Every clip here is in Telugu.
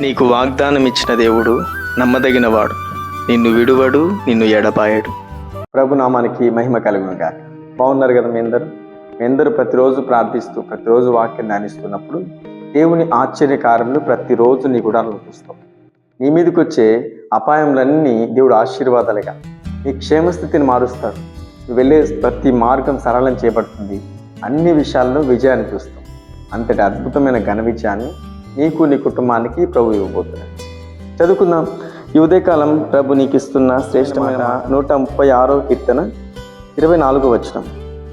నీకు వాగ్దానం ఇచ్చిన దేవుడు నమ్మదగినవాడు. నిన్ను విడువడు నిన్ను ఎడపాయడు ప్రభు నామానికి మహిమ కలుగునుగా. బాగున్నారు కదా మీ అందరూ? మీ అందరూ ప్రతిరోజు ప్రార్థిస్తూ ప్రతిరోజు వాక్యం ధ్యానిస్తున్నప్పుడు దేవుని ఆశ్చర్యకారములు ప్రతిరోజు నీ గుడాలను చూస్తాం. నీ మీదకి వచ్చే అపాయములన్నీ దేవుడు ఆశీర్వాదాలుగా. నీ క్షేమస్థితిని మారుస్తాడు నువ్వు వెళ్ళే ప్రతి మార్గం సరళం చేపడుతుంది అన్ని విషయాల్లో విజయాన్ని చూస్తాం. అంతటి అద్భుతమైన ఘన విజయాన్ని నీకు నీ కుటుంబానికి ప్రభు ఇవ్వబోతున్నాడు చదువుకుందాం. ఈ ఉదయకాలం ప్రభు నీకు ఇస్తున్న శ్రేష్టమైన నూట ముప్పై ఆరో కీర్తన ఇరవై నాలుగో వచనం.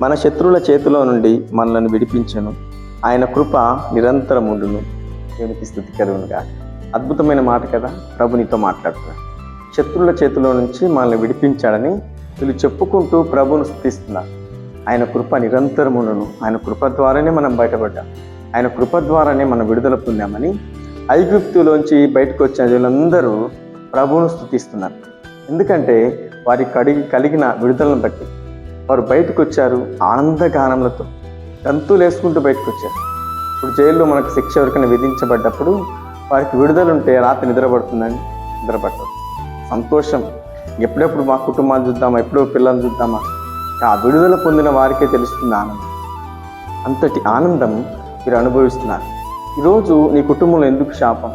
మన శత్రువుల చేతిలో నుండి మనలను విడిపించను. ఆయన కృప నిరంతరం ఉండును. దేవునికి స్థుతి కలుగునుగా అద్భుతమైన మాట కదా ప్రభు నీతో మాట్లాడుతున్నాడు శత్రువుల చేతిలో నుంచి మనల్ని విడిపించాడని వీళ్ళు చెప్పుకుంటూ ప్రభును స్థుతిస్తున్నారు. ఆయన కృప నిరంతరం ఉండును. ఆయన కృప ద్వారానే మనం బయటపడ్డాం. ఆయన కృప ద్వారానే మనం విడుదల పొందామని ఐగుప్తులోంచి బయటకు వచ్చిన వీళ్ళందరూ ప్రభువును స్థుతిస్తున్నారు ఎందుకంటే వారి కడిగి కలిగిన విడుదలను బట్టి వారు బయటకు వచ్చారు ఆనందగానములతో. గంతులు వేసుకుంటూ బయటకు వచ్చారు. ఇప్పుడు జైల్లో మనకు శిక్ష ఎవరికైనా విధించబడ్డప్పుడు వారికి విడుదలుంటే రాత్రి నిద్రపడుతుందని నిద్రపడతారు సంతోషం. ఎప్పుడెప్పుడు మా కుటుంబాన్ని చూద్దామా ఎప్పుడో పిల్లల్ని చూద్దామా? ఆ విడుదల పొందిన వారికే తెలుస్తుంది ఆనందం. అంతటి ఆనందం మీరు అనుభవిస్తున్నారు. ఈరోజు నీ కుటుంబంలో ఎందుకు శాపం?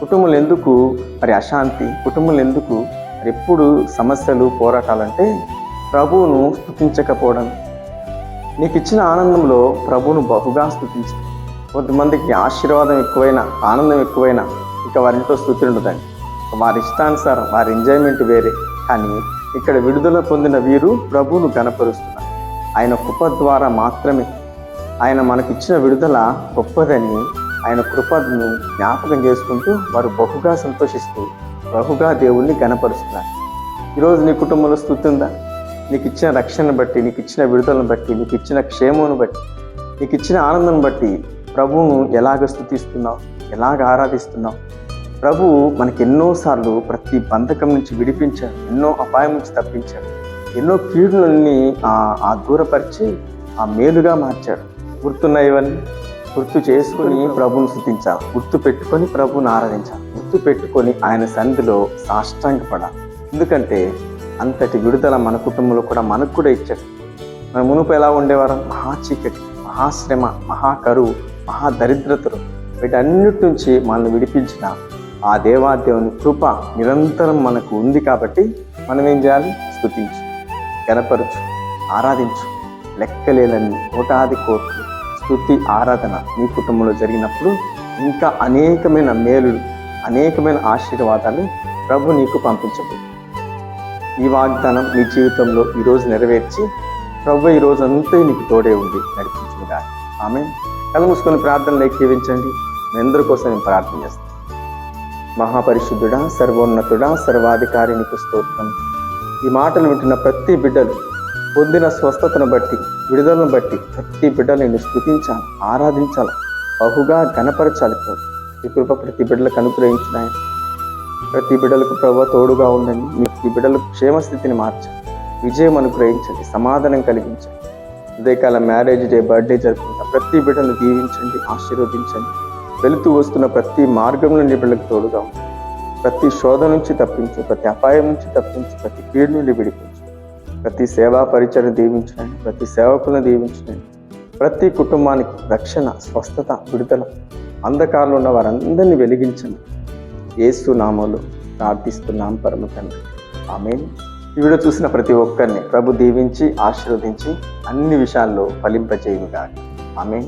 కుటుంబంలో ఎందుకు మరి అశాంతి? కుటుంబంలో ఎందుకు మరి ఎప్పుడు సమస్యలు పోరాటాలంటే ప్రభువును స్థుతించకపోవడం? నీకు ఇచ్చిన ఆనందంలో ప్రభువును బహుగా స్థుతించు కొంతమందికి ఆశీర్వాదం ఎక్కువైనా ఆనందం ఎక్కువైనా ఇక వారింట్లో స్థుతి ఉండదండి. వారి ఇష్టానుసారం వారి ఎంజాయ్మెంట్ వేరే. కానీ ఇక్కడ విడుదల పొందిన వీరు ప్రభువును గనపరుస్తున్నారు ఆయన కృప ద్వారా మాత్రమే ఆయన మనకిచ్చిన విడుదల గొప్పదని ఆయన కృపను జ్ఞాపకం చేసుకుంటూ వారు బహుగా సంతోషిస్తూ బహుగా దేవుణ్ణి గనపరుస్తున్నారు ఈరోజు నీ కుటుంబంలో స్థుతుందా నీకు ఇచ్చిన రక్షణను బట్టి నీకు ఇచ్చిన విడుదలను బట్టి నీకు ఇచ్చిన క్షేమమును బట్టి నీకు ఇచ్చిన ఆనందం బట్టి ప్రభువును ఎలాగ స్థుతిస్తున్నావు? ఎలాగ ఆరాధిస్తున్నావు? ప్రభు మనకి ఎన్నోసార్లు ప్రతి బంధకం నుంచి విడిపించాడు ఎన్నో అపాయం నుంచి తప్పించాడు ఎన్నో కీడులన్నీ ఆ దూరపరిచి ఆ మేలుగా మార్చాడు. గుర్తున్నాయి ఇవన్నీ. గుర్తు చేసుకుని ప్రభుని స్థుతించాలి. గుర్తు పెట్టుకొని ప్రభుని ఆరాధించాలి. గుర్తు పెట్టుకొని ఆయన సన్నిధిలో సాష్టాంగపడాలి ఎందుకంటే అంతటి విడుదల మన కుటుంబంలో కూడా మనకు కూడా ఇచ్చాడు. మన మునుపు ఎలా ఉండేవారు? మహా చీకటి మహాశ్రమ మహాకరువు మహా దరిద్రతలు. వీటన్నిటి నుంచి మనల్ని విడిపించిన ఆ దేవాదేవుని కృప నిరంతరం మనకు ఉంది కాబట్టి మనం ఏం చేయాలి? స్థుతించు గనపరచు ఆరాధించు. లెక్కలేనన్ని కోటాది కోట్లు స్థుతి ఆరాధన నీ కుటుంబంలో జరిగినప్పుడు ఇంకా అనేకమైన మేలులు అనేకమైన ఆశీర్వాదాలు ప్రభు నీకు పంపించదు ఈ వాగ్దానం మీ జీవితంలో ఈరోజు నెరవేర్చి ప్రభు ఈ రోజు అంతా నీకు తోడే ఉంది నడిపించుగా ఆమె కళ మూసుకొని ప్రార్థనలు ఏకీవించండి మీ అందరి కోసం నేను ప్రార్థన చేస్తాను. మహాపరిశుద్ధుడా సర్వోన్నతుడా సర్వాధికారి నీకు స్తోత్రం. ఈ మాటలు వింటున్న ప్రతి బిడ్డలు పొందిన స్వస్థతను బట్టి విడుదలను బట్టి ప్రతి బిడ్డలు నిన్ను స్థుతించాలి ఆరాధించాలి బహుగా గణపరచాలి ప్రభు. ఈ కృప ప్రతి బిడ్డలకు అనుగ్రహించిన ప్రతి బిడ్డలకు ప్రభు తోడుగా ఉండండి. మీ ప్రతి బిడ్డలకు క్షేమస్థితిని మార్చండి. విజయం అనుగ్రహించండి. సమాధానం కలిగించండి. ఉదయకాల మ్యారేజ్ డే బర్త్డే జరుపుకుంటా ప్రతి బిడ్డను దీవించండి ఆశీర్వదించండి. వెళుతూ వస్తున్న ప్రతి మార్గం నుండి బిడ్డలకు తోడుగా ఉండండి. ప్రతి శోధ నుంచి తప్పించు ప్రతి అపాయం నుంచి తప్పించు ప్రతి కీడు నుండి విడిపించు. ప్రతి సేవా పరిచయం దీవించండి ప్రతి సేవకులను దీవించండి ప్రతి కుటుంబానికి రక్షణ స్వస్థత విడుదల అంధకారంలో ఉన్న వారందరినీ వెలిగించండి. ఏసు నామలు ప్రార్థిస్తున్నాం పరమ తండ్రి. ఆమె ఈ వీడియో చూసిన ప్రతి ఒక్కరిని ప్రభు దీవించి ఆశీర్వదించి అన్ని విషయాల్లో ఫలింపజేయుగా ఆమె